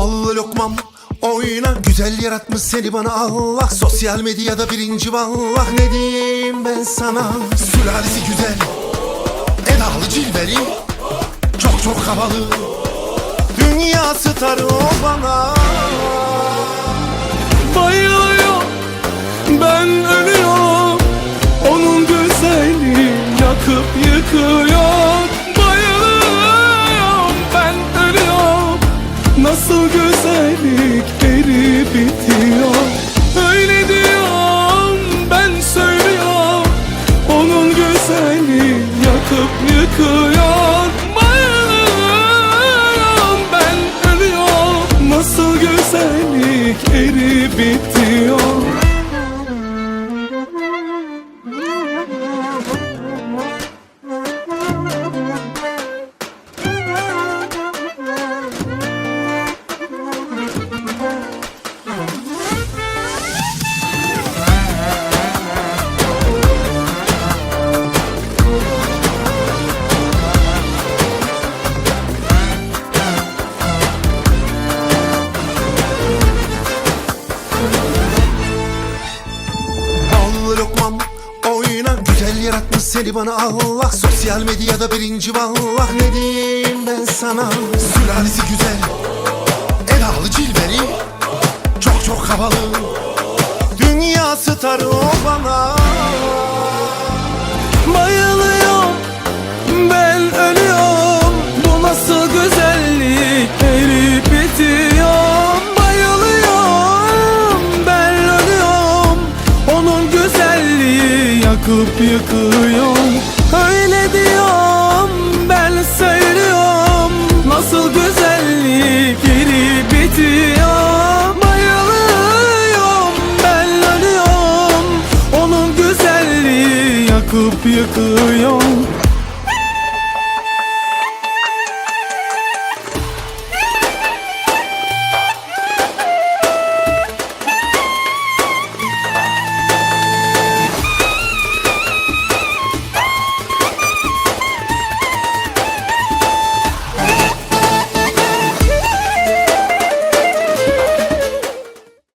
Al lokmam oyna. Güzel yaratmış seni bana Allah. Sosyal medyada birinci vallah Ne diyeyim ben sana? Sülalesi güzel. Edalı cilveli. Çok çok havalı. Dünya starı o bana. Bayılıyor ben ölüyorum. Onun güzelliği yakıp yıkıyor güzellik eri bitiyor. Öyle diyorum ben söylüyorum. Onun güzelliği yakıp yıkıyor. Bayılıyorum ben ölüyorum. Nasıl güzellik eri bitiyor yaratmış seni bana Allah. Sosyal medyada birinci vallah Ne diyeyim ben sana? Sülalesi güzel. Edalı cilveli. Çok çok havalı. Dünya starı o bana. Bayılıyorum yakıp yıkıyor Öyle diyorum ben söylüyorum. Nasıl güzellik erip bitiyor. Bayılıyorum ben ölüyorum. Onun güzelliği yakıp yıkıyor